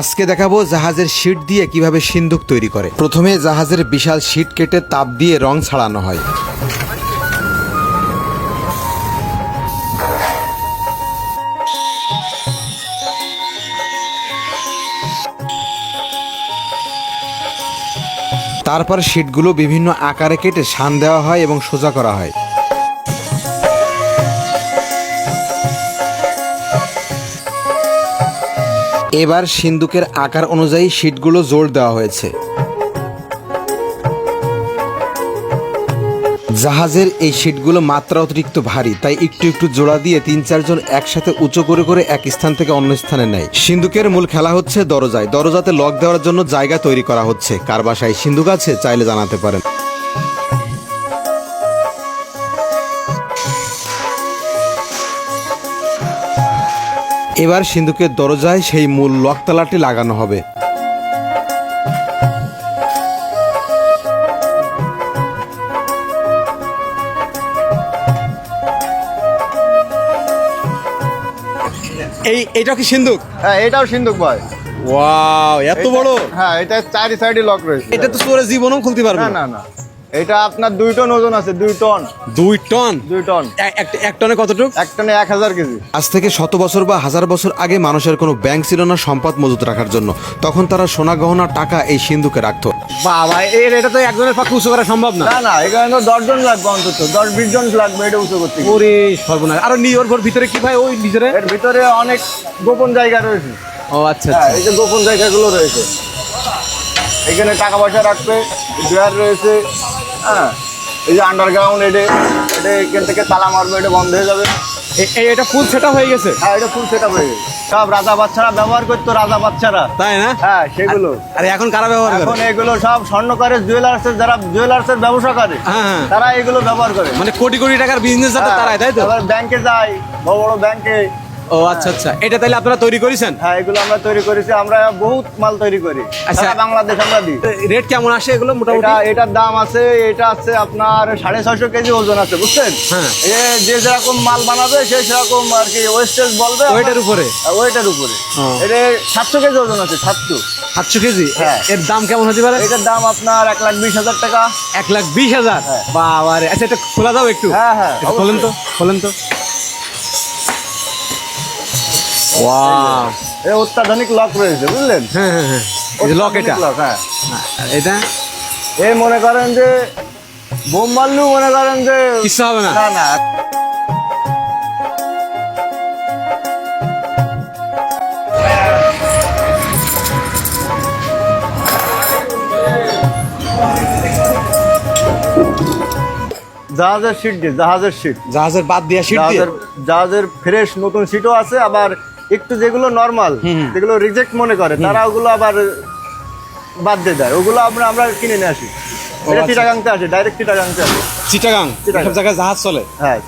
আজকে দেখাবো জাহাজের শীট দিয়ে কীভাবে সিন্দুক তৈরি করে। প্রথমে জাহাজের বিশাল শীট কেটে তাপ দিয়ে রং ছাড়ানো হয়। তারপর শীটগুলো বিভিন্ন আকারে কেটে শান দেওয়া হয় এবং সোজা করা হয়। এবার সিন্দুকের আকার অনুযায়ী শীটগুলো জোর দেওয়া হয়েছে। জাহাজের এই শীটগুলো মাত্রা অতিরিক্ত ভারী, তাই একটু একটু জোড়া দিয়ে তিন চারজন একসাথে উঁচু করে করে এক স্থান থেকে অন্য স্থানে নেয়। সিন্দুকের মূল খেলা হচ্ছে দরজায়। দরজাতে লক দেওয়ার জন্য জায়গা তৈরি করা হচ্ছে। কার বাসায় সিন্দুক আছে, চাইলে জানাতে পারেন। এবার সিন্ধুকের দরজায় সেই মূল লকতালাটি লাগানো হবে। এই এটা কি সিন্ধুক? হ্যাঁ এটাও সিন্ধুক ভাই। ওয়াও এত বড়? হ্যাঁ এটা চারি সাইডে লক রয়েছে। এটা তো তোরা জীবনও খুলতে পারবে না। না না। এটা আপনার দুই টন ওজন আছে দুই টন। দুই টন? দুই টন। এক- টনে কতটুক? এক টনে এক হাজার কেজি। আজ থেকে শত বছর বা হাজার বছর আগে মানুষের কোনো ব্যাংক ছিল না সম্পদ মজুত রাখার জন্য। তখন তারা সোনা গহনা টাকা এই সিন্ধুকে রাখতো। বাবা এর এটা তো একজনের পক্ষে উঁচু করা সম্ভব না। না না এখানে তো দশ জন লাগবে অন্তত। দশ বিশ জন লাগবে এটা উঁচু করতে। ওরে সর্বনাশ। আর নি ওর ভিতরে কি ভাই ওই নিজেরে এর ভিতরে অনেক গোপন জায়গা রয়েছে। ও আচ্ছা হ্যাঁ আচ্ছা। এই যে গোপন জায়গাগুলো রয়েছে। এখানে টাকা পয়সা রাখবে ড্রয়ার রয়েছে হ্যাঁ এই যে আন্ডারগ্রাউন্ড এটা এটা এখান থেকে তালা মারবে এটা বন্ধ হয়ে যাবে। এটা ফুল সেটা হয়ে গেছে? হ্যাঁ এটা ফুল সেট হয়ে গেছে। সব রাজা বাচ্চারা ব্যবহার করতো রাজা বাচ্চারা। তাই না? হ্যাঁ সেগুলো। আরে এখন কারা ব্যবহার এখন এগুলো সব স্বর্ণকারের জুয়েলার্সের যারা জুয়েলার্সের ব্যবসা করে হ্যাঁ, হ্যাঁ। তারা এগুলো ব্যবহার করে। মানে কোটি কোটি টাকার বিজনেস যাতে হ্যাঁ, তারাই তাই তো? আবার ব্যাংকে যায় বড় বড় ব্যাংকে ও আচ্ছা আচ্ছা। এটা তাহলে আপনারা তৈরি করেছেন? হ্যাঁ এগুলো আমরা তৈরি করেছি। আমরা বহুত মাল তৈরি করি। আচ্ছা। বাংলাদেশ আমরা দিই। রেট কেমন আসে এগুলো মোটামুটি? এটার দাম আছে এটা আছে আপনার সাড়ে ছয়শো কেজি ওজন আছে বুঝছেন? হ্যাঁ। যে যেরকম মাল বানাবে সে সেরকম আর কি ওয়েস্টেজ বলবে ওয়েটের উপরে? ওয়েটের উপরে। এটা সাতশো কেজি ওজন আছে সাতশো। সাতশো কেজি? হ্যাঁ। এর দাম কেমন হতে পারে? এটার দাম আপনার এক লাখ বিশ হাজার টাকা। এক লাখ বিশ হাজার? হ্যাঁ। বাবা আচ্ছা এটা খোলা দাও একটু। হ্যাঁ, হ্যাঁ, খোলেন তো খোলেন তো। ওয়াও এ অত্যাধুনিক লক রয়েছে বুঝলেন? হ্যাঁ হ্যাঁ হ্যাঁ। লক এটা অত্যাধুনিক lock, হ্যাঁ। এটা? এই মনে করেন যে বোম মারলেও মনে করেন যে কিচ্ছু হবে না। না না। জাহাজের সিট দিয়ে জাহাজের সিট জাহাজের বাদ দিয়ে সিট জাহাজের জাহাজের ফ্রেশ নতুন সিটও আছে আবার একটু যেগুলো নর্মাল যেগুলো রিজেক্ট মনে করে তারা ওগুলো আবার বাদ দিয়ে দেয়। ওগুলো আমরা আমরা কিনে নিয়ে আসি। এটা আচ্ছা। চিটাগাংতে আসে ডাইরেক্ট চিটাগাংতে আসে। চিটাগাং চিটাগাং। সব জায়গায় জাহাজ চলে? হ্যাঁ।